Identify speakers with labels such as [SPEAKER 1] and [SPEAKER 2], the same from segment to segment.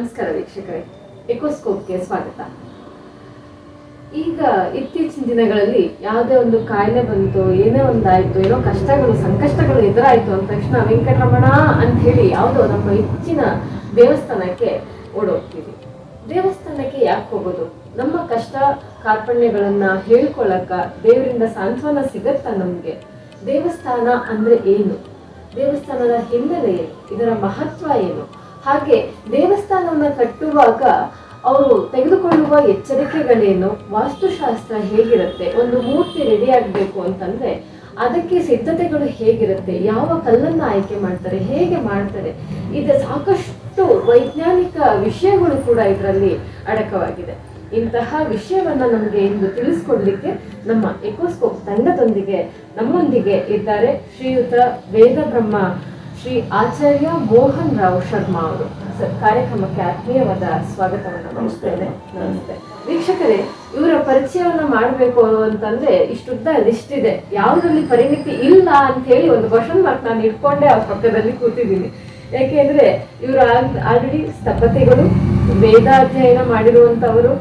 [SPEAKER 1] ನಮಸ್ಕಾರ ವೀಕ್ಷಕರೇ. ಎಕೋಸ್ಕೋಪ್ಗೆ ಸ್ವಾಗತ. ಈಗ ಇತ್ತೀಚಿನ ದಿನಗಳಲ್ಲಿ ಯಾವುದೇ ಒಂದು ಕಾಯಿಲೆ ಬಂತು, ಏನೇ ಒಂದಾಯ್ತು, ಏನೋ ಕಷ್ಟಗಳು, ಸಂಕಷ್ಟಗಳು ಎದುರಾಯ್ತು ಅಂದ ತಕ್ಷಣ ವೆಂಕಟರಮಣ ಅಂತ ಹೇಳಿ ಯಾವುದೋ ನಮ್ಮ ಹೆಚ್ಚಿನ ದೇವಸ್ಥಾನಕ್ಕೆ ಓಡೋಗ್ತೀವಿ. ದೇವಸ್ಥಾನಕ್ಕೆ ಯಾಕೆ ಹೋಗೋದು? ನಮ್ಮ ಕಷ್ಟ ಕಾರ್ಪಣ್ಯಗಳನ್ನ ಹೇಳ್ಕೊಳ್ಳಕ್ಕ ದೇವರಿಂದ ಸಾಂತ್ವನ ಸಿಗತ್ತಾ ನಮ್ಗೆ? ದೇವಸ್ಥಾನ ಅಂದ್ರೆ ಏನು? ದೇವಸ್ಥಾನದ ಹಿನ್ನೆಲೆ ಇದರ ಮಹತ್ವ ಏನು? ಹಾಗೆ ದೇವಸ್ಥಾನವನ್ನ ಕಟ್ಟುವಾಗ ಅವರು ತೆಗೆದುಕೊಳ್ಳುವ ಎಚ್ಚರಿಕೆಗಳೇನು? ವಾಸ್ತುಶಾಸ್ತ್ರ ಹೇಗಿರುತ್ತೆ? ಒಂದು ಮೂರ್ತಿ ರೆಡಿ ಆಗಬೇಕು ಅಂತಂದ್ರೆ ಅದಕ್ಕೆ ಸಿದ್ಧತೆಗಳು ಹೇಗಿರುತ್ತೆ? ಯಾವ ಕಲ್ಲನ್ನ ಆಯ್ಕೆ ಮಾಡ್ತಾರೆ? ಹೇಗೆ ಮಾಡ್ತಾರೆ? ಇದು ಸಾಕಷ್ಟು ವೈಜ್ಞಾನಿಕ ವಿಷಯಗಳು ಕೂಡ ಇದರಲ್ಲಿ ಅಡಕವಾಗಿದೆ. ಇಂತಹ ವಿಷಯವನ್ನ ನಮಗೆ ಇಂದು ತಿಳಿಸ್ಕೊಡ್ಲಿಕ್ಕೆ ನಮ್ಮ ಎಕೋಸ್ಕೋಪ್ ತಂಡದೊಂದಿಗೆ ನಮ್ಮೊಂದಿಗೆ ಇದ್ದಾರೆ ಶ್ರೀಯುತ ವೇದ ಬ್ರಹ್ಮ ಶ್ರೀ ಆಚಾರ್ಯ ಮೋಹನ್ ರಾವ್ ಶರ್ಮಾ ಅವರು ಸರ್ ಕಾರ್ಯಕ್ರಮಕ್ಕೆ ಆತ್ಮೀಯವಾದ ಸ್ವಾಗತವನ್ನು ನಮಸ್ತೇನೆ ನಮಸ್ತೆ. ವೀಕ್ಷಕರೇ ಇವರ ಪರಿಚಯವನ್ನು ಮಾಡಬೇಕು ಅಂತಂದ್ರೆ ಇಷ್ಟುದ್ದ ಲಿಸ್ಟ್ ಇದೆ. ಯಾವುದರಲ್ಲಿ ಪರಿಣಿತಿ ಇಲ್ಲ ಅಂತ ಹೇಳಿ ಒಂದು ಕ್ವಶನ್ ಮಾರ್ಕ್ ನಾನು ಇಟ್ಕೊಂಡೆ ಅವ್ರ ಪಕ್ಕದಲ್ಲಿ ಕೂತಿದ್ದೀನಿ. ಯಾಕೆಂದ್ರೆ ಇವರು ಆಲ್ರೆಡಿ ಸ್ತಬ್ಧತೆಗಳು ವೇದಾಧ್ಯಯನ ಮಾಡಿರುವಂತವರು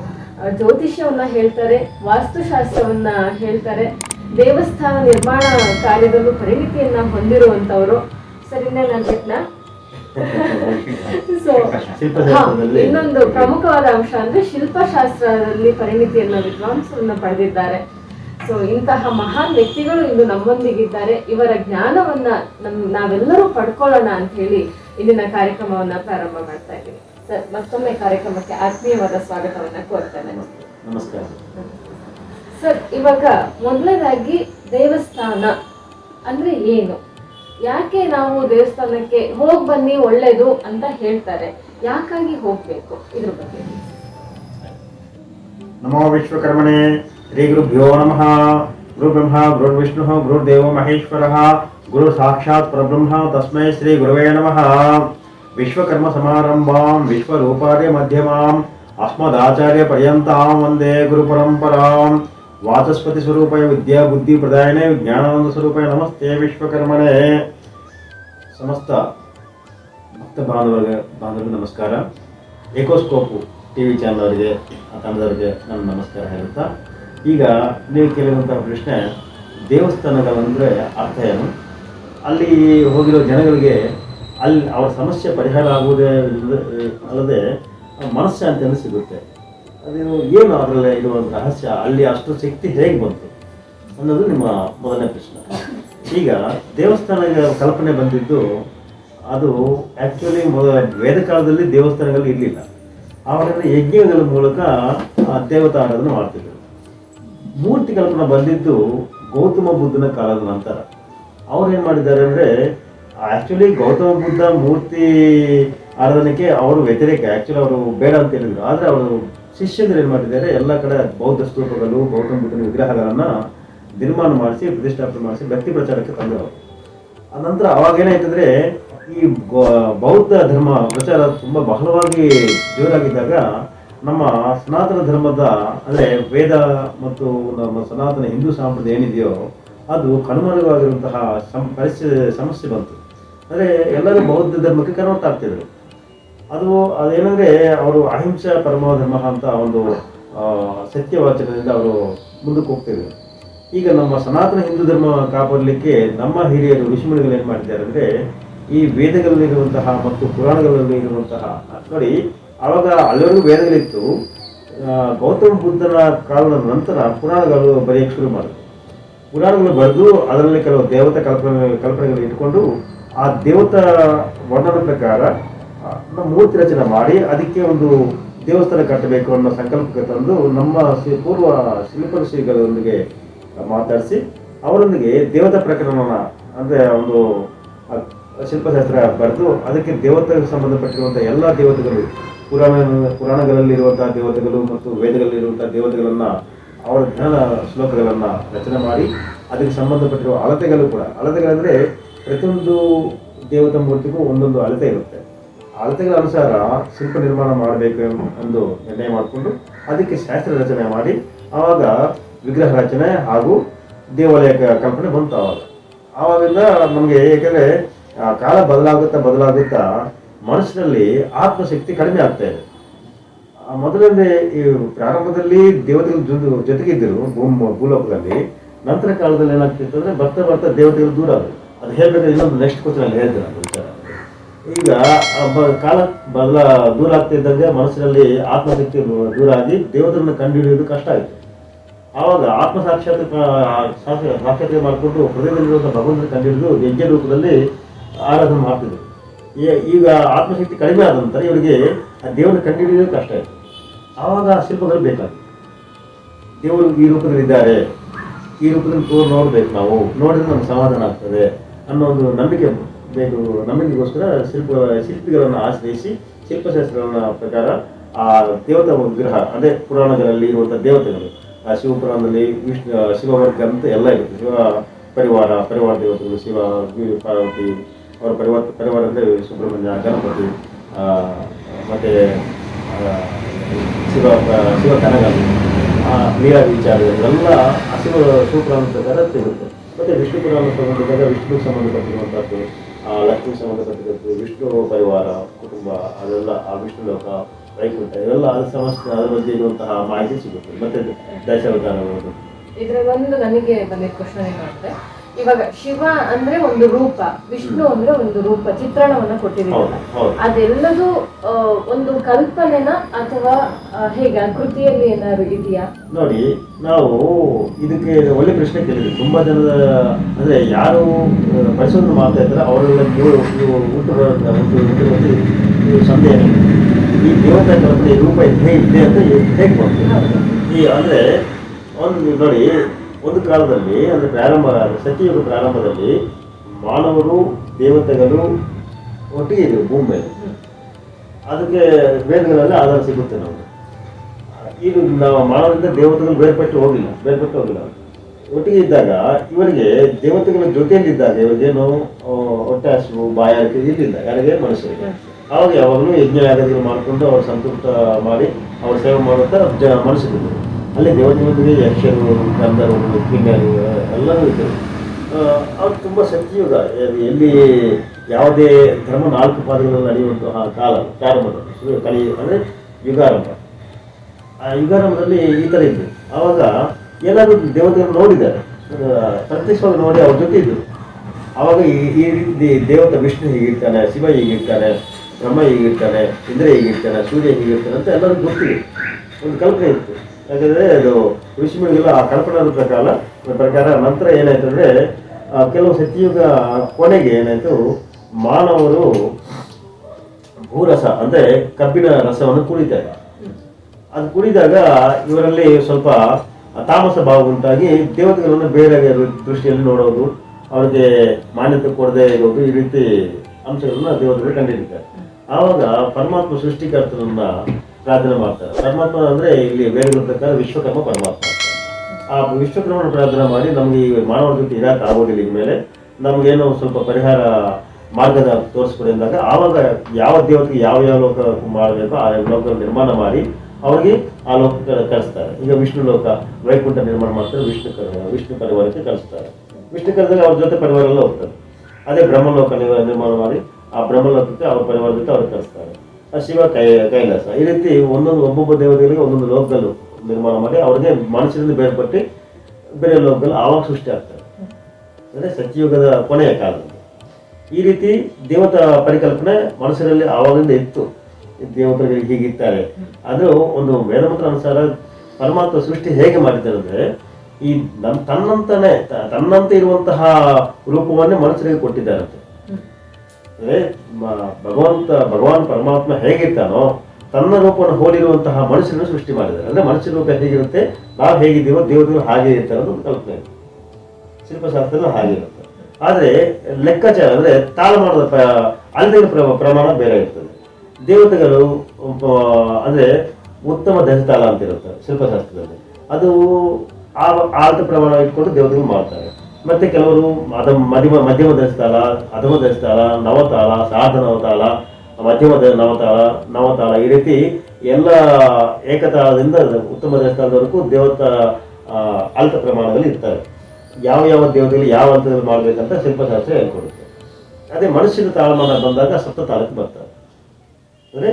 [SPEAKER 1] ಜ್ಯೋತಿಷ್ಯವನ್ನ ಹೇಳ್ತಾರೆ ವಾಸ್ತುಶಾಸ್ತ್ರವನ್ನ ಹೇಳ್ತಾರೆ ದೇವಸ್ಥಾನ ನಿರ್ಮಾಣ ಕಾರ್ಯದಲ್ಲೂ ಪರಿಣಿತಿಯನ್ನ ಹೊಂದಿರುವಂತವರು. ಸರಿನೇ ನನ್ನ ಸೊ ಇನ್ನೊಂದು ಪ್ರಮುಖವಾದ ಅಂಶ ಅಂದ್ರೆ ಶಿಲ್ಪಶಾಸ್ತ್ರದಲ್ಲಿ ಪರಿಣಿತಿಯನ್ನ ವಿದ್ವಾಂಸರನ್ನ ಪಡೆದಿದ್ದಾರೆ. ಸೊ ಇಂತಹ ಮಹಾನ್ ವ್ಯಕ್ತಿಗಳು ಇಂದು ನಮ್ಮೊಂದಿಗಿದ್ದಾರೆ. ಇವರ ಜ್ಞಾನವನ್ನ ನಮ್ ನಾವೆಲ್ಲರೂ ಪಡ್ಕೊಳ್ಳೋಣ ಅಂತ ಹೇಳಿ ಇಂದಿನ ಕಾರ್ಯಕ್ರಮವನ್ನ ಪ್ರಾರಂಭ ಮಾಡ್ತಾ ಇದ್ದೀವಿ ಸರ್ ಮತ್ತೊಮ್ಮೆ ಕಾರ್ಯಕ್ರಮಕ್ಕೆ ಆತ್ಮೀಯವಾದ ಸ್ವಾಗತವನ್ನ ಕೋರ್ತೇನೆ.
[SPEAKER 2] ನಮಸ್ಕಾರ.
[SPEAKER 1] ಸರ್ ಇವಾಗ ಮೊದಲನೇದಾಗಿ ದೇವಸ್ಥಾನ ಅಂದ್ರೆ ಏನು? ಯಾಕೆ ನಾವು ದೇವಸ್ಥಾನಕ್ಕೆ ಹೋಗ್ ಬನ್ನಿ ಒಳ್ಳೇದು ಅಂತ ಹೇಳ್ತಾರೆ? ಯಾಕಾಗಿ ಹೋಗಬೇಕು? ಇದ್ರ ಬಗ್ಗೆ.
[SPEAKER 2] ನಮೋ ವಿಶ್ವಕರ್ಮಣೆ ಶ್ರೀ ಗುರುಭ್ಯೋ ನಮಃ. ಗುರು ಬ್ರಹ್ಮ, ಗುರು ವಿಷ್ಣು ಗುರುದೇವ ಮಹೇಶ್ವರ, ಗುರು ಸಾಕ್ಷಾತ್ ಪರಬ್ರಹ್ಮ, ತಸ್ಮೈ ಶ್ರೀ ಗುರುವೇ ನಮಃ. ವಿಶ್ವಕರ್ಮ ಸಮಾರಂಭಾಂ ವಿಶ್ವರೂಪಾರ್ಯ ಮಧ್ಯಮಾಂ ಅಸ್ಮದಾಚಾರ್ಯ ಪರ್ಯಂತಾಂ ವಂದೇ ಗುರು ಪರಂಪರಾಂ ವಾಚಸ್ಪತಿ ಸ್ವರೂಪ ವಿದ್ಯಾ ಬುದ್ಧಿ ಪ್ರದಾಯನೆ ಜ್ಞಾನಾನಂದ ಸ್ವರೂಪ ನಮಸ್ತೆ ವಿಶ್ವಕರ್ಮಣೆ. ಸಮಸ್ತ ಭಕ್ತ ಬಾಂಧವರಿಗೆ ಬಾಂಧವರಿಗೆ ನಮಸ್ಕಾರ. ಏಕೋಸ್ಕೋಪು ಟಿ ವಿ ಚಾನಲ್ ಅವರಿಗೆ ಆ ತಂಡದವರಿಗೆ ನನ್ನ ನಮಸ್ಕಾರ ಹೇಳುತ್ತಾ, ಈಗ ನೀವು ಕೇಳಿದಂಥ ಪ್ರಶ್ನೆ, ದೇವಸ್ಥಾನಗಳಂದರೆ ಅರ್ಥ ಏನು? ಅಲ್ಲಿ ಹೋಗಿರೋ ಜನಗಳಿಗೆ ಅಲ್ಲಿ ಅವರ ಸಮಸ್ಯೆ ಪರಿಹಾರ ಆಗುವುದೇ ಅಲ್ಲದೆ ಮನಸ್ಸಾಂತಿಯನ್ನು ಸಿಗುತ್ತೆ. ಅದು ಏನು ಅದರಲ್ಲಿ ಇರುವಂತಹ ರಹಸ್ಯ? ಅಲ್ಲಿ ಅಷ್ಟು ಶಕ್ತಿ ಹೇಗೆ ಬಂತು? ಅನ್ನೋದು ನಿಮ್ಮ ಮೊದಲನೇ ಪ್ರಶ್ನೆ. ಈಗ ದೇವಸ್ಥಾನಗಳ ಕಲ್ಪನೆ ಬಂದಿದ್ದು ಅದು ಆ್ಯಕ್ಚುಲಿ ಮೊದಲ ವೇದ ಕಾಲದಲ್ಲಿ ದೇವಸ್ಥಾನಗಳು ಇರಲಿಲ್ಲ. ಆವಾಗ ಯಜ್ಞಗಳ ಮೂಲಕ ಆ ದೇವತಾ ಆರಾಧನೆ ಮಾಡ್ತಿದ್ರು. ಮೂರ್ತಿ ಕಲ್ಪನೆ ಬಂದಿದ್ದು ಗೌತಮ ಬುದ್ಧನ ಕಾಲದ ನಂತರ. ಅವ್ರು ಏನು ಮಾಡಿದ್ದಾರೆ ಅಂದರೆ ಆ್ಯಕ್ಚುಲಿ ಗೌತಮ ಬುದ್ಧ ಮೂರ್ತಿ ಆರಾಧನೆಗೆ ಅವರು ವ್ಯತಿರೇಕ. ಆ್ಯಕ್ಚುಲಿ ಅವರು ಬೇಡ ಅಂತ ಹೇಳಿದ್ರು. ಆದರೆ ಅವರು ಶಿಷ್ಯರು ಏನು ಮಾಡಿದ್ದಾರೆ ಎಲ್ಲ ಕಡೆ ಬೌದ್ಧ ಸ್ತೂಪಗಳು, ಗೌತಮ ಬುದ್ಧನ ವಿಗ್ರಹಗಳನ್ನು ನಿರ್ಮಾಣ ಮಾಡಿಸಿ, ಪ್ರತಿಷ್ಠಾಪನೆ ಮಾಡಿಸಿ ವ್ಯಕ್ತಿ ಪ್ರಚಾರಕ್ಕೆ ತಂದರು. ಅನಂತರ ಅವಾಗ ಏನಾಯ್ತಂದ್ರೆ, ಈ ಬೌದ್ಧ ಧರ್ಮ ಪ್ರಚಾರ ತುಂಬಾ ಬಹಳವಾಗಿ ಜೋರಾಗಿದ್ದಾಗ ನಮ್ಮ ಸನಾತನ ಧರ್ಮದ, ಅಂದ್ರೆ ವೇದ ಮತ್ತು ನಮ್ಮ ಸನಾತನ ಹಿಂದೂ ಸಾಂಪ್ರದಾಯ ಏನಿದೆಯೋ, ಅದು ಕಣ್ಮರೆವಾಗಿರುವಂತಹ ಸಂ, ಪರಿಸ್ಥಿತಿ, ಸಮಸ್ಯೆ ಬಂತು. ಅಂದ್ರೆ ಎಲ್ಲರೂ ಬೌದ್ಧ ಧರ್ಮಕ್ಕೆ ಕನ್ವರ್ಟ್ ಆಗ್ತಿದ್ರು. ಅದು ಅದೇನಂದ್ರೆ ಅವರು ಅಹಿಂಸಾ ಪರಮ ಧರ್ಮ ಅಂತ ಒಂದು ಸತ್ಯವಾಚನದಿಂದ ಅವರು ಮುಂದಕ್ಕೆ ಹೋಗ್ತಿದ್ರು. ಈಗ ನಮ್ಮ ಸನಾತನ ಹಿಂದೂ ಧರ್ಮ ಕಾಪಾಡಲಿಕ್ಕೆ ನಮ್ಮ ಹಿರಿಯರು, ಋಷಿಮುನಿಗಳು ಏನು ಮಾಡಿದ್ದಾರೆ ಅಂದರೆ, ಈ ವೇದಗಳಲ್ಲಿರುವಂತಹ ಮತ್ತು ಪುರಾಣಗಳಲ್ಲಿ ಇರುವಂತಹ ನೋಡಿ, ಆವಾಗ ಅಲ್ಲಿವರೆಗೂ ವೇದಗಳಿತ್ತು. ಗೌತಮ ಬುದ್ಧನ ಕಾಲದ ನಂತರ ಪುರಾಣಗಳು ಬರೆಯಕ್ಕೆ ಶುರು ಮಾಡಿದ್ರು. ಪುರಾಣಗಳು ಬರೆದು ಅದರಲ್ಲಿ ಕೆಲವು ದೇವತಾ ಕಲ್ಪನೆ, ಕಲ್ಪನೆಗಳು ಇಟ್ಕೊಂಡು ಆ ದೇವತಾ ವರ್ಣನ ಪ್ರಕಾರ ಮೂರ್ತಿ ರಚನೆ ಮಾಡಿ ಅದಕ್ಕೆ ಒಂದು ದೇವಸ್ಥಾನ ಕಟ್ಟಬೇಕು ಅನ್ನೋ ಸಂಕಲ್ಪಕ್ಕೆ ತಂದು ನಮ್ಮ ಪೂರ್ವ ಶಿಲ್ಪ ಶ್ರೀಗಳೊಂದಿಗೆ ಮಾತಾಡಿಸಿ, ಅವರೊಂದಿಗೆ ದೇವತಾ ಪ್ರಕರಣನ ಅಂದರೆ ಒಂದು ಶಿಲ್ಪಶಾಸ್ತ್ರ ಬರೆದು ಅದಕ್ಕೆ ದೇವತೆಗೆ ಸಂಬಂಧಪಟ್ಟಿರುವಂಥ ಎಲ್ಲ ದೇವತೆಗಳು, ಪುರಾಣ, ಪುರಾಣಗಳಲ್ಲಿರುವಂತಹ ದೇವತೆಗಳು ಮತ್ತು ವೇದಗಳಲ್ಲಿರುವಂತಹ ದೇವತೆಗಳನ್ನು, ಅವರ ಜ್ಞಾನ ಶ್ಲೋಕಗಳನ್ನು ರಚನೆ ಮಾಡಿ ಅದಕ್ಕೆ ಸಂಬಂಧಪಟ್ಟಿರುವ ಅಳತೆಗಳು ಕೂಡ. ಅಳತೆಗಳಂದರೆ ಪ್ರತಿಯೊಂದು ದೇವತಾ ಮೂರ್ತಿಗೂ ಒಂದೊಂದು ಅಳತೆ ಇರುತ್ತೆ. ಅಳತೆಗಳ ಅನುಸಾರ ಶಿಲ್ಪ ನಿರ್ಮಾಣ ಮಾಡಬೇಕು ಎಂದು ನಿರ್ಣಯ ಮಾಡಿಕೊಂಡು ಅದಕ್ಕೆ ಶಾಸ್ತ್ರ ರಚನೆ ಮಾಡಿ ಆವಾಗ ವಿಗ್ರಹ ರಚನೆ ಹಾಗೂ ದೇವಾಲಯ ಕಲ್ಪನೆ ಬಂತು ಆವಾಗ. ಆವಾಗಿಂದ ನಮಗೆ ಏಕೆಂದರೆ ಕಾಲ ಬದಲಾಗುತ್ತಾ ಬದಲಾಗುತ್ತಾ ಮನಸ್ಸಿನಲ್ಲಿ ಆತ್ಮಶಕ್ತಿ ಕಡಿಮೆ ಆಗ್ತಾ ಇದೆ. ಮೊದಲನೇ ಈ ಪ್ರಾರಂಭದಲ್ಲಿ ದೇವತೆಗಳು ಜೊತೆಗಿದ್ದರು ಭೂಮ ಭೂಲೋಕದಲ್ಲಿ. ನಂತರ ಕಾಲದಲ್ಲಿ ಏನಾಗ್ತಿತ್ತು ಅಂದ್ರೆ ಬರ್ತಾ ಬರ್ತಾ ದೇವತೆಗಳು ದೂರ ಆದರು ಅದು ಹೇಳ್ಬೇಕಾದ್ರೆ ಇನ್ನೊಂದು ನೆಕ್ಸ್ಟ್ ಕ್ವಶನ್ ಅಲ್ಲಿ ಹೇಳ್ತೀನಿ ಈಗ ಕಾಲ ಬಲ್ಲ ದೂರ ಆಗ್ತಿದ್ದಂಗೆ ಮನಸ್ಸಿನಲ್ಲಿ ಆತ್ಮಶಕ್ತಿ ದೂರ ಆಗಿ ದೇವತರನ್ನು ಕಂಡುಹಿಡಿಯೋದು ಕಷ್ಟ ಆಯಿತು. ಆವಾಗ ಆತ್ಮ ಸಾಕ್ಷಾತ್ ಸಾಕ್ಷಾತ್ಕಾರ ಮಾಡಿಕೊಂಡು ಹೃದಯದಲ್ಲಿರುವಂಥ ಭಗವಂತನ ಕಂಡುಹಿಡಿದು ಯಜ್ಞ ರೂಪದಲ್ಲಿ ಆರಾಧನೆ ಮಾಡ್ತಿದ್ರು. ಈಗ ಆತ್ಮಶಕ್ತಿ ಕಡಿಮೆ ಆದ ನಂತರ ಇವರಿಗೆ ಆ ದೇವರನ್ನು ಕಂಡುಹಿಡಿಯೋದು ಕಷ್ಟ ಆಯಿತು. ಆವಾಗ ಶಿಲ್ಪಗಳು ಬೇಕಾಗಿತ್ತು ದೇವರು ಈ ರೂಪದಲ್ಲಿ ಇದ್ದಾರೆ ಈ ರೂಪದಲ್ಲಿ ನೋಡ್ಬೇಕು ನಾವು. ನೋಡಿದ್ರೆ ನಮ್ಗೆ ಸಮಾಧಾನ ಆಗ್ತದೆ ಅನ್ನೋ ಒಂದು ನಂಬಿಕೆ ಬೇಕು ನಂಬಿಕೆಗೋಸ್ಕರ ಶಿಲ್ಪ, ಶಿಲ್ಪಿಗಳನ್ನು ಆಶ್ರಯಿಸಿ ಶಿಲ್ಪಶಾಸ್ತ್ರಗಳ ಪ್ರಕಾರ ಆ ದೇವತಾ ವಿಗ್ರಹ ಅದೇ ಪುರಾಣಗಳಲ್ಲಿ ಇರುವಂಥ ದೇವತೆಗಳು, ಆ ಶಿವಪುರಾಣದಲ್ಲಿ ವಿಷ್ಣು ಶಿವವರ್ಗ ಅಂತ ಎಲ್ಲ ಇರುತ್ತೆ. ಶಿವ ಪರಿವಾರ ಪರಿವಾರ ದೇವತೆಗಳು, ಶಿವ ಪಾರ್ವತಿ, ಅವರ ಪರಿವಾರ ಪರಿವಾರ ಅಂದರೆ ಸುಬ್ರಹ್ಮಣ್ಯ, ಗಣಪತಿ ಮತ್ತು ಶಿವ ಶಿವ ಆ ಲೀಲಾ ವಿಚಾರ, ಇವೆಲ್ಲ ಆ ಶಿವ ಶಿವಪುರಾಣ ಪ್ರಕಾರ ಸಿಗುತ್ತೆ ಮತ್ತೆ ವಿಷ್ಣು ಪುರಾಣ ಸಂಬಂಧಪಟ್ಟಾಗ ವಿಷ್ಣು ಸಂಬಂಧಪಟ್ಟಿರುವಂಥದ್ದು ಲಕ್ಷ್ಮಿ ಸಂಬಂಧಪಟ್ಟಿದ್ದು ವಿಷ್ಣು ಪರಿವಾರ, ಕುಟುಂಬ, ಅದೆಲ್ಲ, ಆ ವಿಷ್ಣು ಲೋಕ, ವೈಕುಂಠ ಇವೆಲ್ಲ ಸಮಸ್ಯೆ ಅದ್ರ ಬಗ್ಗೆ ಇರುವಂತಹ ಮಾಹಿತಿ ಸಿಗುತ್ತೆ. ಮತ್ತೆ ದಶಾವತಾರಗಳು
[SPEAKER 1] ಇದರ ಒಂದು ನನಗೆ ಬಂದಿದ್ದ ಕ್ವಶನ್ ಏನು ಅಂದ್ರೆ ಇವಾಗ ಶಿವ ಅಂದ್ರೆ ಒಂದು ರೂಪ ವಿಷ್ಣು ಅಂದ್ರೆ ಒಂದು ರೂಪ ಚಿತ್ರಣವನ್ನ ಕೊಟ್ಟಿದ್ದೀರಲ್ಲ
[SPEAKER 2] ಹೌದು
[SPEAKER 1] ಅದೆಲ್ಲದೂ ಒಂದು ಕಲ್ಪನೆನ ಅಥವಾ ಹೇಗೆ ಕೃತಿಯಲ್ಲಿ ಏನಾದ್ರು ಇದೆಯಾ?
[SPEAKER 2] ನೋಡಿ ನಾವು ಇದಕ್ಕೆ ಒಳ್ಳೆ ಪ್ರಶ್ನೆ ಕೇಳಿದ್ವಿ ತುಂಬಾ ಜನ ಅಂದ್ರೆ ಯಾರು ಪರಿಶೋಧನೆ ಮಾಡ್ತಾ ಇದ್ದಾರೆ ಅವರೆಲ್ಲ ನೀವು ನೀವು ಊಟ ಒಂದು ಸಂದೇಹ ಈ ದೇವತೆ ರೂಪ ಹೇಗೆ ಇದೆ ಅಂತ ಹೇಗೆ ಈ ಅಂದ್ರೆ ಒಂದು ನೋಡಿ ಒಂದು ಕಾಲದಲ್ಲಿ ಅಂದರೆ ಪ್ರಾರಂಭ ಸತಿಯುಗ ಪ್ರಾರಂಭದಲ್ಲಿ ಮಾನವರು ದೇವತೆಗಳು ಒಟ್ಟಿಗೆ ಇದ್ದರು ಭೂಮಿ ಅದಕ್ಕೆ ವೇದಗಳಲ್ಲಿ ಆಧಾರ ಸಿಗುತ್ತೆ ನಮಗೆ. ಈಗ ನಾವು ಮಾನವರಿಂದ ದೇವತೆಗಳು ಬೇರ್ಪಟ್ಟು ಹೋಗಿಲ್ಲ ಬೇರ್ಪಟ್ಟು ಹೋಗಿಲ್ಲ. ಒಟ್ಟಿಗೆ ಇದ್ದಾಗ ಇವರಿಗೆ ದೇವತೆಗಳ ಜೊತೆಯಲ್ಲಿದ್ದಾಗ ಇವರಿಗೇನು ಆ, ಹೊಟ್ಟೆ ಹಸು ಬಾಯಾರಿಕೆ ಇರಲಿಲ್ಲ ಯಾರಿಗೆ ಮನುಷ್ಯರಿಗೆ. ಅವಾಗ ಯಾವಾಗಲೂ ಯಜ್ಞ ಯಾಗಗಳು ಮಾಡಿಕೊಂಡು ಅವ್ರು ಸಂತೃಪ್ತ ಮಾಡಿ ಅವ್ರ ಸೇವೆ ಮಾಡುತ್ತಾ ಜ ಮನುಷ್ಯರಿದ್ದರು. ಅಲ್ಲಿ ದೇವತೆಗಳೊಂದಿಗೆ ಯಕ್ಷರು ಗಂಧರ್ವರು ಕಿಂಗರು ಎಲ್ಲರೂ ಇದ್ದರು. ಅವ್ರು ತುಂಬ ಸತ್ಯಯುಗ ಎಲ್ಲಿ- ಯಾವುದೇ ಧರ್ಮ ನಾಲ್ಕು ಪಾದಗಳಲ್ಲಿ ನಡೆಯುವಂತಹ ಕಾಲ ಪ್ರಾರಂಭದಲ್ಲಿ ಶುರು- ಕಲಿ, ಅಂದರೆ ಯುಗಾರಂಭ. ಆ ಯುಗಾರಂಭದಲ್ಲಿ ಈ ಥರ ಇದ್ದರು ಆವಾಗ ಎಲ್ಲರೂ ದೇವತೆಯನ್ನು ನೋಡಿದ್ದಾರೆ. ಪ್ರತ್ಯಕ್ಷವಾಗಿ ನೋಡಿ ಅವ್ರ ಜೊತೆ ಇದ್ದರು ಆವಾಗ ಈ ಈ ರೀತಿ ದೇವತೆ ವಿಷ್ಣು ಹೀಗಿರ್ತಾನೆ, ಶಿವ ಹೀಗಿರ್ತಾನೆ, ಬ್ರಹ್ಮ ಹೀಗಿರ್ತಾನೆ, ಇಂದ್ರ ಹೀಗಿರ್ತಾನೆ, ಸೂರ್ಯ ಹೀಗಿರ್ತಾನೆ ಅಂತ ಎಲ್ಲರಿಗೂ ಗೊತ್ತಿದೆ. ಒಂದು ಕಲ್ಪನೆ ಇತ್ತು. ಯಾಕಂದರೆ ಅದು ಋಷಿಮುನಿಗೆಲ್ಲ ಆ ಕಲ್ಪನಾದ ಪ್ರಕಾರ ಪ್ರಕಾರ ನಂತರ ಏನಾಯ್ತು ಅಂದ್ರೆ ಕೆಲವು ಸತ್ಯಯುಗ ಕೊನೆಗೆ ಏನಾಯಿತು, ಮಾನವರು ಭೂರಸ, ಅಂದರೆ ಕಬ್ಬಿನ ರಸವನ್ನು ಕುಡಿತಾರೆ. ಅದು ಕುಡಿದಾಗ ಇವರಲ್ಲಿ ಸ್ವಲ್ಪ ತಾಮಸ ಭಾವ ಉಂಟಾಗಿ ದೇವತೆಗಳನ್ನು ಬೇರೆ ದೃಷ್ಟಿಯಲ್ಲಿ ನೋಡೋದು, ಅವ್ರಿಗೆ ಮಾನ್ಯತೆ ಕೊಡದೆ ಇರೋದು ಈ ರೀತಿ ಅಂಶಗಳನ್ನ ದೇವತೆಗಳು ಕಂಡಿಡಿದ್ದಾರೆ ಆವಾಗ ಪರಮಾತ್ಮ ಸೃಷ್ಟಿಕರ್ತನನ್ನ ಪ್ರಾರ್ಥನೆ ಮಾಡ್ತಾರೆ. ಪರಮಾತ್ಮ ಅಂದ್ರೆ ಇಲ್ಲಿ ವೇದಗಳ ಪ್ರಕಾರ ವಿಶ್ವಕರ್ಮ ಪರಮಾತ್ಮ. ಆ ವಿಶ್ವಕರ್ಮನ ಪ್ರಾರ್ಥನೆ ಮಾಡಿ ನಮಗೆ ಈ ಮಾನವ ಜೊತೆ ಇರಕ್ಕೆ ಆಗೋದಿಲ್ಲ ಇನ್ಮೇಲೆ ನಮಗೇನೋ ಸ್ವಲ್ಪ ಪರಿಹಾರ ಮಾರ್ಗದ ತೋರಿಸ್ಕೊಡಿ ಅಂದಾಗ ಆವಾಗ ಯಾವ ದೇವತೆಗೆ ಯಾವ ಯಾವ ಲೋಕ ಮಾಡಬೇಕು ಆ ಲೋಕ ನಿರ್ಮಾಣ ಮಾಡಿ ಅವ್ರಿಗೆ ಆ ಲೋಕಕ್ಕೆ ಕಳಿಸ್ತಾರೆ. ಈಗ ವಿಷ್ಣು ಲೋಕ, ವೈಕುಂಠ ನಿರ್ಮಾಣ ಮಾಡ್ತಾರೆ, ವಿಷ್ಣು ವಿಷ್ಣು ಪರಿವಾರಕ್ಕೆ ಕಳಿಸ್ತಾರೆ. ವಿಷ್ಣು ಕರೆದಾಗ ಅವ್ರ ಜೊತೆ ಪರಿವಾರ ಎಲ್ಲ ಹೋಗ್ತಾರೆ ಅದೇ ಬ್ರಹ್ಮಲೋಕ ನಿರ್ಮಾಣ ಮಾಡಿ ಆ ಬ್ರಹ್ಮಲೋಕಕ್ಕೆ ಅವ್ರ ಪರಿವಾರ ಜೊತೆ ಅವ್ರು ಕಳಿಸ್ತಾರೆ. ಶಿವ ಕೈ, ಕೈಲಾಸ. ಈ ರೀತಿ ಒಂದೊಂದು ಒಬ್ಬೊಬ್ಬ ದೇವತೆಗಳಿಗೆ ಒಂದೊಂದು ಲೋಕದಲ್ಲೂ ನಿರ್ಮಾಣ ಮಾಡಿ ಅವ್ರಿಗೆ ಮನುಷ್ಯರಿಂದ ಬೇರ್ಪಟ್ಟು ಬೇರೆ ಲೋಕದಲ್ಲಿ ಆವಾಗ ಸೃಷ್ಟಿ ಆಗ್ತಾರೆ ಅಂದರೆ ಸತ್ಯಯುಗದ ಕೊನೆಯ ಕಾಲ ಈ ರೀತಿ ದೇವತಾ ಪರಿಕಲ್ಪನೆ ಮನುಷ್ಯರಲ್ಲಿ ಆವಾಗಿಂದ ಇತ್ತು. ದೇವತೆಗಳಿಗೆ ಹೀಗಿರ್ತಾರೆ ಅದು ಒಂದು ವೇದಮಂತ್ರ ಅನುಸಾರ ಪರಮಾತ್ಮ ಸೃಷ್ಟಿ ಹೇಗೆ ಮಾಡಿದ್ದಾರೆ ಅಂದರೆ, ಈ ನಮ್ಮ ತನ್ನಂತಾನೆ ತನ್ನಂತೆ ಇರುವಂತಹ ರೂಪವನ್ನೇ ಮನುಷ್ಯರಿಗೆ ಕೊಟ್ಟಿದ್ದಾರಂತೆ ಭಗವಂತ, ಭಗವಾನ್ ಪರಮಾತ್ಮ ಹೇಗಿರ್ತಾನೋ ತನ್ನ ರೂಪವನ್ನು ಹೋಲಿರುವಂತಹ ಮನುಷ್ಯನನ್ನು ಸೃಷ್ಟಿ ಮಾಡಿದ್ದಾರೆ. ಅಂದ್ರೆ ಮನುಷ್ಯ ರೂಪ ಹೇಗಿರುತ್ತೆ? ನಾವು ಹೇಗಿದ್ದೀವೋ ದೇವತೆಗಳು ಹಾಗೆ ಇರ್ತಾರೆ ಅನ್ನೋದು ಕಲ್ಪನೆ ಇದೆ. ಶಿಲ್ಪಶಾಸ್ತ್ರದಲ್ಲಿ ಹಾಗೆ ಇರುತ್ತೆ. ಆದರೆ ಲೆಕ್ಕಾಚಾರ ಅಂದ್ರೆ ತಾಳಮಾನದ ಪ್ರ- ಪ್ರಮಾಣ ಬೇರೆ ಇರ್ತದೆ. ದೇವತೆಗಳು ಅಂದ್ರೆ ಉತ್ತಮ ದಶತಾಳ ಅಂತ ಇರುತ್ತೆ ಶಿಲ್ಪಶಾಸ್ತ್ರದಲ್ಲಿ. ಅದು ಆ ಆಳದ ಪ್ರಮಾಣ ಇಟ್ಕೊಂಡು ದೇವತೆಗಳು ಮಾಡ್ತಾರೆ. ಮತ್ತೆ ಕೆಲವರು ಅದ ಮಧ್ಯಮ ಮಧ್ಯಮ ಧರಿಸ್ತಾಳ ಅಧಮ ಧರಿಸ್ತಾಳ ನವತಾಳ ಸಾರ್ಧ ನವತಾಳ ಮಧ್ಯಮ ನವತಾಳ ನವತಾಳ ಈ ರೀತಿ ಎಲ್ಲ ಏಕತಾಳದಿಂದ ಉತ್ತಮ ದೇವಸ್ಥಾನದವರೆಗೂ ದೇವತಾ ಅಲ್ಪ ಪ್ರಮಾಣದಲ್ಲಿ ಇರ್ತಾರೆ. ಯಾವ ಯಾವ ದೇವತೆಗಳು ಯಾವ ಹಂತದಲ್ಲಿ ಮಾಡಬೇಕಂತ ಶಿಲ್ಪಶಾಸ್ತ್ರ ಹೇಳ್ಕೊಡುತ್ತೆ. ಅದೇ ಮನುಷ್ಯನ ತಾಳಮಾನ ಬಂದಾಗ ಸಪ್ತ ತಾಳಕ್ಕೆ ಬರ್ತಾರೆ. ಅಂದರೆ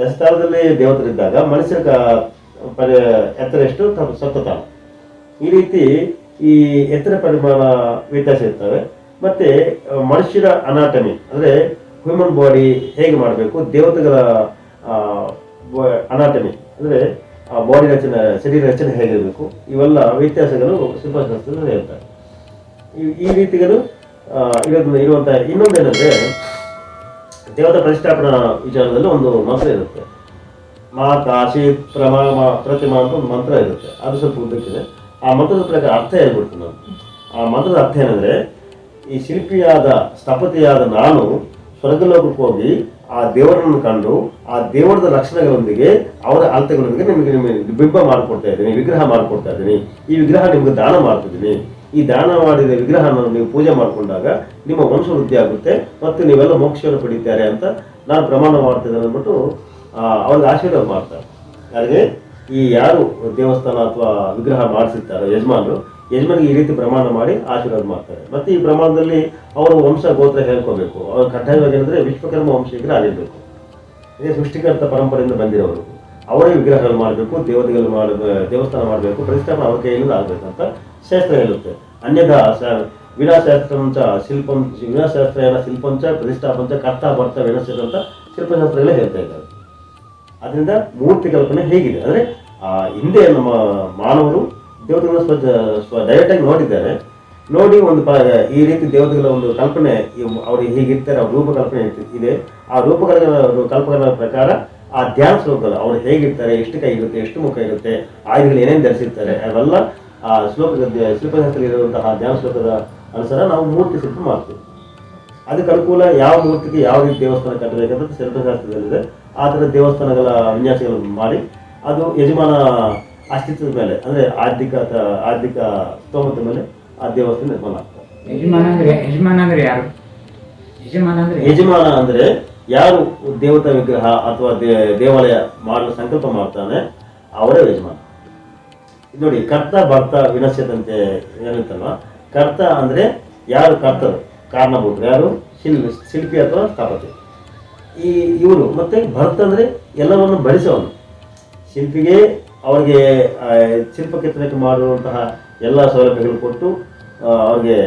[SPEAKER 2] ದಶತಾಳದಲ್ಲಿ ದೇವತರಿದ್ದಾಗ ಪರಿ ಎತ್ತರ ಎಷ್ಟು ಸಪ್ತ ತಾಳ ಈ ರೀತಿ ಈ ಎತ್ತರ ಪರಿಮಾಣ ವ್ಯತ್ಯಾಸ ಇರ್ತವೆ. ಮತ್ತೆ ಮನುಷ್ಯರ ಅನಾಟಮಿ, ಅಂದರೆ ಹ್ಯೂಮನ್ ಬಾಡಿ ಹೇಗೆ ಮಾಡಬೇಕು, ದೇವತೆಗಳ ಅನಾಟಮಿ, ಅಂದರೆ ಬಾಡಿ ರಚನೆ, ಶರೀರ ರಚನೆ ಹೇಗಿರಬೇಕು, ಇವೆಲ್ಲ ವ್ಯತ್ಯಾಸಗಳು ಶಿಲ್ಪಶಾಸ್ತ್ರದಲ್ಲಿ ಹೇಳ್ತಾರೆ. ಈ- ರೀತಿಗಳು ಇರೋದ್ರಿಂದ ಇರೋದು ಇರುವಂಥ ಇನ್ನೊಂದೇನೆಂದರೆ, ದೇವತಾ ಪ್ರತಿಷ್ಠಾಪನಾ ವಿಚಾರದಲ್ಲಿ ಒಂದು ಮಂತ್ರ ಇರುತ್ತೆ. ಮಾ ಕಾಶಿ ಪ್ರಮಾ ಪ್ರತಿಮಾ ಅಂತ ಒಂದು ಮಂತ್ರ ಇರುತ್ತೆ. ಅದು ಸ್ವಲ್ಪ ಉದ್ದಕ್ಕಿದೆ. ಆ ಮಂತ್ರದ ಪ್ರಕಾರ ಅರ್ಥ ಹೇಳ್ಬಿಡ್ತು ನಾನು. ಆ ಮಂತ್ರದ ಅರ್ಥ ಏನಂದ್ರೆ, ಈ ಶಿಲ್ಪಿಯಾದ, ಸ್ಥಪತಿಯಾದ ನಾನು ಸ್ವರ್ಗಲೋಕಕ್ಕೆ ಹೋಗಿ ಆ ದೇವರನ್ನು ಕಂಡು, ಆ ದೇವರದ ಲಕ್ಷಣಗಳೊಂದಿಗೆ ಅವರ ಅಳತೆಗಳೊಂದಿಗೆ ನಿಮಗೆ ನಿಮಗೆ ಬಿಂಬ ಮಾಡಿಕೊಡ್ತಾ ಇದ್ದೀನಿ, ವಿಗ್ರಹ ಮಾಡಿಕೊಡ್ತಾ ಇದ್ದೀನಿ. ಈ ವಿಗ್ರಹ ನಿಮಗೆ ದಾನ ಮಾಡ್ತಿದ್ದೀನಿ. ಈ ದಾನ ಮಾಡಿದ ವಿಗ್ರಹವನ್ನು ನೀವು ಪೂಜೆ ಮಾಡಿಕೊಂಡಾಗ ನಿಮ್ಮ ವಂಶ ವೃದ್ಧಿ ಆಗುತ್ತೆ ಮತ್ತು ನೀವೆಲ್ಲ ಮೋಕ್ಷವನ್ನು ಪಡೀತಾರೆ ಅಂತ ನಾನು ಪ್ರಮಾಣ ಮಾಡ್ತಿದ್ದೇನೆ ಅಂದ್ಬಿಟ್ಟು ಅವ್ರಿಗೆ ಆಶೀರ್ವಾದ ಮಾಡ್ತಾರೆ. ಯಾರಿಗೆ? ಈ ಯಾರು ದೇವಸ್ಥಾನ ಅಥವಾ ವಿಗ್ರಹ ಮಾಡಿಸಿರ್ತಾರೋ ಯಜಮಾನರು, ಯಜಮಾನಿಗೆ ಈ ರೀತಿ ಪ್ರಮಾಣ ಮಾಡಿ ಆಶೀರ್ವಾದ ಮಾಡ್ತಾರೆ. ಮತ್ತೆ ಈ ಪ್ರಮಾಣದಲ್ಲಿ ಅವರು ವಂಶ ಗೋತ್ರ ಹೇಳ್ಕೋಬೇಕು. ಅವ್ರು ಕಡ್ಡಾಯವಾಗಿ ಏನಂದ್ರೆ ವಿಶ್ವಕರ್ಮ ವಂಶಿಕರು ಆಗಿರಬೇಕು ಇದೇ ಸೃಷ್ಟಿಕರ್ತ ಪರಂಪರೆಯಿಂದ ಬಂದಿರೋರು. ಅವರೇ ವಿಗ್ರಹಗಳು ಮಾಡಬೇಕು, ದೇವತೆಗಳು ಮಾಡ, ದೇವಸ್ಥಾನ ಮಾಡಬೇಕು ಪ್ರತಿಷ್ಠಾಪನೆ ಅವ್ರ ಕೈಯಿಂದ ಆಗಬೇಕಂತ ಶಾಸ್ತ್ರ ಹೇಳುತ್ತೆ. ಅನ್ಯದ ಅಂತ ಶಿಲ್ಪಂ ವಿನಾಶಾಸ್ತ್ರೇನ ಶಿಲ್ಪಂಚ, ಪ್ರತಿಷ್ಠಾಪಂಚ, ಕರ್ತ, ಭರ್ತ ವಿನಶ್ಯತ ಅಂತ ಶಿಲ್ಪಶಾಸ್ತ್ರಗಳೇ ಹೇಳ್ತಾ ಇದ್ದಾರೆ. ಅದರಿಂದ ಮೂರ್ತಿ ಕಲ್ಪನೆ ಹೇಗಿದೆ. ಅಂದ್ರೆ, ಆ, ಹಿಂದೆ ನಮ್ಮ ಮಾನವರು ದೇವತೆಗಳ ಸ್ವ ಸ್ವ ಡೈರೆಕ್ಟಾಗಿ ನೋಡಿದ್ದಾರೆ. ನೋಡಿ ಒಂದು ಈ ರೀತಿ ದೇವತೆಗಳ ಒಂದು ಕಲ್ಪನೆ ಅವ್ರಿಗೆ ಹೇಗಿರ್ತಾರೆ, ಅವ್ರ ರೂಪಕಲ್ಪನೆ ಕಲ್ಪನೆ ಇದೆ. ಆ ರೂಪಕಲ್ಪನೆ ಕಲ್ಪನೆಗಳ ಪ್ರಕಾರ ಆ ಧ್ಯಾನ ಶ್ಲೋಕಗಳು, ಅವ್ರು ಹೇಗಿರ್ತಾರೆ, ಎಷ್ಟು ಕೈ ಇರುತ್ತೆ, ಎಷ್ಟು ಮುಖ ಇರುತ್ತೆ, ಆಯುಧಗಳು ಏನೇನು ಧರಿಸಿರ್ತಾರೆ, ಅವೆಲ್ಲ ಆ ಶ್ಲೋಕದ ಶಿಲ್ಪಶಾಸ್ತ್ರ ಇರುವಂತಹ ಧ್ಯಾನ ಶ್ಲೋಕದ ಅನುಸಾರ ನಾವು ಮೂರ್ತಿ ಶಿಲ್ಪ ಮಾಡ್ತೀವಿ. ಅದಕ್ಕೆ ಅನುಕೂಲ ಯಾವ ಮೂರ್ತಿಗೆ ಯಾವ ರೀತಿ ದೇವಸ್ಥಾನ ಕಟ್ಟಬೇಕಂತ ಶಿಲ್ಪಶಾಸ್ತ್ರದಲ್ಲಿದೆ ಆ ಥರ ದೇವಸ್ಥಾನಗಳ ವಿನ್ಯಾಸಗಳನ್ನು ಮಾಡಿ ಅದು ಯಜಮಾನ ಅಸ್ತಿತ್ವದ ಮೇಲೆ ಅಂದರೆ ಆರ್ಥಿಕ ಆರ್ಥಿಕ ಸ್ತೋಮದ ಮೇಲೆ ಆ ದೇವಸ್ಥಾನ ನಿರ್ಮಾಣ ಆಗ್ತದೆ.
[SPEAKER 3] ಯಜಮಾನ ಅಂದ್ರೆ ಯಜಮಾನ ಅಂದ್ರೆ ಯಾರು? ಯಜಮಾನ ಅಂದ್ರೆ
[SPEAKER 2] ಯಜಮಾನ ಅಂದರೆ ಯಾರು ದೇವತಾ ವಿಗ್ರಹ ಅಥವಾ ದೇವಾಲಯ ಮಾಡಲು ಸಂಕಲ್ಪ ಮಾಡ್ತಾನೆ ಅವರೇ ಯಜಮಾನ. ನೋಡಿ ಕರ್ತ ಭರ್ತ ವಿನಶ್ಯದಂತೆ ಏನಂತಲ್ವ? ಕರ್ತ ಅಂದ್ರೆ ಯಾರು ಕರ್ತರು? ಕಾರಣಭೂತರು ಯಾರು? ಶಿಲ್ ಶಿಲ್ಪಿ ಅಥವಾ ಸ್ಥಾಪತಿ ಈ ಇವರು ಮತ್ತೆ ಭರತ್ ಅಂದ್ರೆ ಎಲ್ಲವನ್ನು ಬಳಸೋನು ಶಿಲ್ಪಿಗೆ ಅವರಿಗೆ ಶಿಲ್ಪ ಕೆತ್ತನೆಗೆ ಮಾಡುವಂತಹ ಎಲ್ಲ ಸೌಲಭ್ಯಗಳು ಕೊಟ್ಟು ಅವ್ರಿಗೆ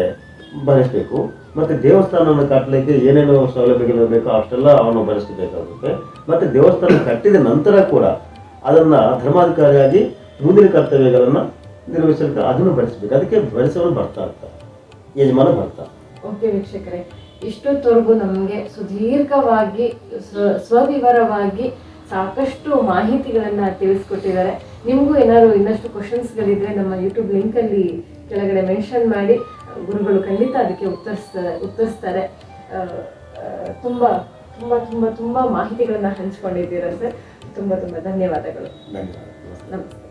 [SPEAKER 2] ಭರಿಸಬೇಕು ಮತ್ತೆ ದೇವಸ್ಥಾನವನ್ನು ಕಟ್ಟಲಿಕ್ಕೆ ಏನೇನು ಸೌಲಭ್ಯಗಳು ಬೇಕೋ ಅಷ್ಟೆಲ್ಲ ಅವನು ಭರಿಸಬೇಕಾಗುತ್ತೆ ಮತ್ತೆ ದೇವಸ್ಥಾನ ಕಟ್ಟಿದ ನಂತರ ಕೂಡ ಅದನ್ನ ಧರ್ಮಾಧಿಕಾರಿಯಾಗಿ ಮುಂದಿನ ಕರ್ತವ್ಯಗಳನ್ನು ನಿರ್ವಹಿಸಲಿಕ್ಕೆ ಅದನ್ನು ಭರಿಸಬೇಕು ಅದಕ್ಕೆ ಭರಿಸೋನು ಬರ್ತಾ ಇರ್ತಾರೆ ಯಜಮಾನ ಬರ್ತಾ
[SPEAKER 1] ಓಕೆ ವೀಕ್ಷಕರೇ. ಇಷ್ಟೊತ್ತವರೆಗೂ ನಮಗೆ ಸುದೀರ್ಘವಾಗಿ ಸ್ವ ಸ್ವವಿವರವಾಗಿ ಸಾಕಷ್ಟು ಮಾಹಿತಿಗಳನ್ನು ತಿಳಿಸ್ಕೊಟ್ಟಿದ್ದಾರೆ. ನಿಮಗೂ ಏನಾದ್ರು ಇನ್ನಷ್ಟು ಕ್ವಶನ್ಸ್ಗಳಿದ್ರೆ ನಮ್ಮ ಯೂಟ್ಯೂಬ್ ಲಿಂಕಲ್ಲಿ ಕೆಳಗಡೆ ಮೆನ್ಷನ್ ಮಾಡಿ. ಗುರುಗಳು ಖಂಡಿತ ಅದಕ್ಕೆ ಉತ್ತರಿಸ್ತಾರೆ ಉತ್ತರಿಸ್ತಾರೆ. ತುಂಬ ತುಂಬ ತುಂಬ ತುಂಬ ಮಾಹಿತಿಗಳನ್ನು ಹಂಚ್ಕೊಂಡಿದ್ದೀರಾ ಸರ್? ತುಂಬ ತುಂಬ ಧನ್ಯವಾದಗಳು.
[SPEAKER 2] ಧನ್ಯವಾದ
[SPEAKER 1] ನಮಸ್ತೆ.